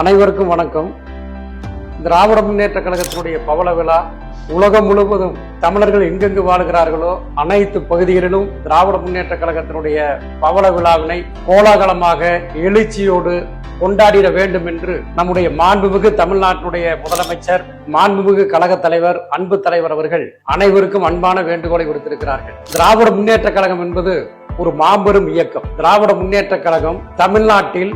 அனைவருக்கும் வணக்கம். திராவிட முன்னேற்ற கழகத்தினுடைய பவள விழா உலகம் முழுவதும் தமிழர்கள் எங்கெங்கு வாழ்கிறார்களோ அனைத்து பகுதிகளிலும் திராவிட முன்னேற்ற கழகத்தினுடைய பவள விழாவினை கோலாகலமாக எழுச்சியோடு கொண்டாடிட வேண்டும் என்று நம்முடைய மாண்புமிகு தமிழ்நாட்டினுடைய முதலமைச்சர் மாண்புமிகு கழக தலைவர் அன்பு தலைவர் அவர்கள் அனைவருக்கும் அன்பான வேண்டுகோளை விடுத்திருக்கிறார்கள். திராவிட முன்னேற்ற கழகம் என்பது ஒரு மாபெரும் இயக்கம். திராவிட முன்னேற்ற கழகம் தமிழ்நாட்டில்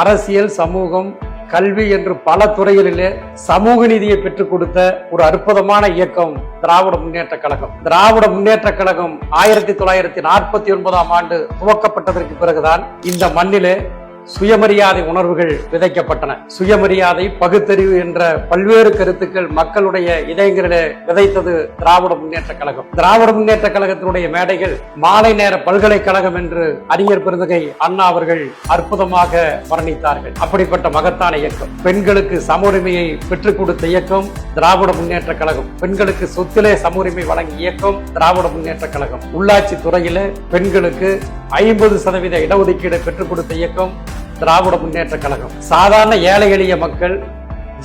அரசியல் சமூகம் கல்வி என்று பல துறைகளிலே சமூக நீதியை பெற்றுக் கொடுத்த ஒரு அற்புதமான இயக்கம் திராவிட முன்னேற்ற கழகம். திராவிட முன்னேற்ற கழகம் ஆயிரத்தி தொள்ளாயிரத்தி நாற்பத்தி ஒன்பதாம் ஆண்டு துவக்கப்பட்டதற்கு பிறகுதான் இந்த மண்ணிலே சுயமரியாதை உணர்வுகள் விதைக்கப்பட்டன. சுயமரியாதை பகுத்தறிவு என்ற பல்வேறு கருத்துக்கள் மக்களுடைய இதயங்களிலே விதைத்தது திராவிட முன்னேற்ற கழகம். திராவிட முன்னேற்ற கழகத்தினுடைய மேடைகள் மாலை நேர பல்கலைக்கழகம் என்று அறிஞர் பெருந்தகை அண்ணா அவர்கள் அற்புதமாக வர்ணித்தார்கள். அப்படிப்பட்ட மகத்தான இயக்கம். பெண்களுக்கு சம உரிமையை பெற்றுக் கொடுத்த இயக்கம் திராவிட முன்னேற்ற கழகம். பெண்களுக்கு சொத்திலே சம உரிமை வழங்கிய இயக்கம் திராவிட முன்னேற்ற கழகம். உள்ளாட்சி துறையில பெண்களுக்கு ஐம்பது சதவீத இடஒதுக்கீடு பெற்றுக் கொடுத்த இயக்கம் திராவிட முன்னேற்ற கழகம். சாதாரண ஏழை எளிய மக்கள்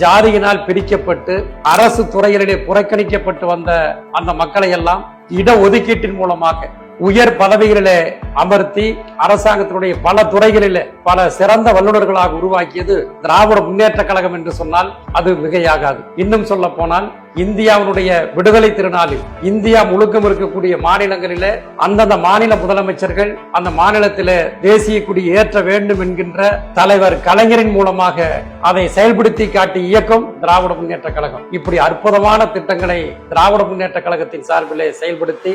ஜாதியினால் பிரிக்கப்பட்டு அரசு துறைகளிலே புறக்கணிக்கப்பட்டு வந்த அந்த மக்களை எல்லாம் இட ஒதுக்கீட்டின் மூலமாக உயர் பதவிகளிலே அமர்த்தி அரசாங்கத்தினுடைய பல துறைகளிலே பல சிறந்த வல்லுநர்களாக உருவாக்கியது திராவிட முன்னேற்ற கழகம் என்று சொன்னால் அது மிகையாகாது. இன்னும் சொல்ல போனால் இந்தியாவினுடைய விடுதலை திருநாளில் இந்தியா முழுக்கம் இருக்கக்கூடிய மாநிலங்களிலே அந்தந்த மாநில முதலமைச்சர்கள் அந்த மாநிலத்திலே தேசிய கொடி ஏற்ற வேண்டும் என்கின்ற தலைவர் கலைஞரின் மூலமாக அதை செயல்படுத்தி காட்டி இயக்கம் திராவிட முன்னேற்ற கழகம். இப்படி அற்புதமான திட்டங்களை திராவிட முன்னேற்ற கழகத்தின் சார்பிலே செயல்படுத்தி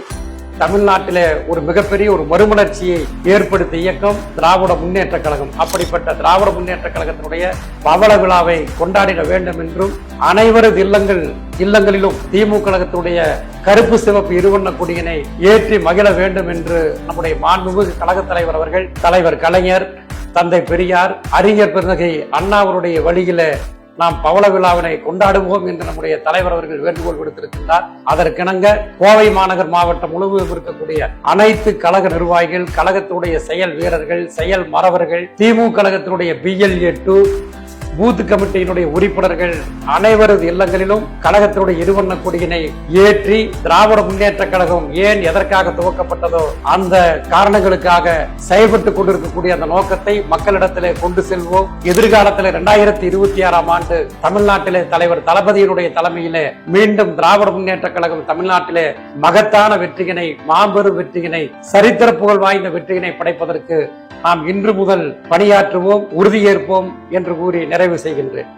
தமிழ்நாட்டிலே ஒரு மிகப்பெரிய ஒரு மறுமலர்ச்சியை ஏற்படுத்த இயக்கம் திராவிட முன்னேற்ற கழகம். அப்படிப்பட்ட திராவிட முன்னேற்ற கழகத்தினுடைய பவள விழாவை கொண்டாடிட வேண்டும் என்றும் அனைவரது இல்லங்கள் இல்லங்களிலும் திமுக கழகத்துடைய கருப்பு சிவப்பு இருவண்ண கொடியினை ஏற்றி மகிழ வேண்டும் என்று நம்முடைய மாண்புமிகு கழக தலைவர் அவர்கள் தலைவர் கலைஞர் தந்தை பெரியார் அறிஞர் பெருந்தகை அண்ணாவருடைய வழியில நாம் பவள விழாவினை கொண்டாடுவோம் என்று நம்முடைய தலைவர் அவர்கள் வேண்டுகோள் விடுத்திருக்கின்றார். அதற்கிணங்க கோவை மாநகர் மாவட்டம் முழுவதும் இருக்கக்கூடிய அனைத்து கழக நிர்வாகிகள் கழகத்துடைய செயல் வீரர்கள் செயல் மறவர்கள் திமுக கழகத்தினுடைய பிஎல்ஏ டூ பூத் கமிட்டியினுடைய உறுப்பினர்கள் அனைவரது இல்லங்களிலும் கழகத்தினுடைய இருவண்ண கொடியினை ஏற்றி திராவிட முன்னேற்ற கழகம் ஏன் எதற்காக துவக்கப்பட்டதோ அந்த காரணங்களுக்காக செயல்பட்டுக் கொண்டிருக்கக்கூடிய அந்த நோக்கத்தை மக்களிடத்திலே கொண்டு செல்வோம். எதிர்காலத்தில் இரண்டாயிரத்தி இருபத்தி ஆறாம் ஆண்டு தமிழ்நாட்டிலே தலைவர் தளபதியினுடைய தலைமையிலே மீண்டும் திராவிட முன்னேற்ற கழகம் தமிழ்நாட்டிலே மகத்தான வெற்றியினை மாபெரும் வெற்றியினை சரித்திர புகழ் வாய்ந்த வெற்றியினை படைப்பதற்கு நாம் இன்று முதல் பணியாற்றுவோம் உறுதியேற்போம் என்று கூறி நிறைவு செய்கின்றேன்.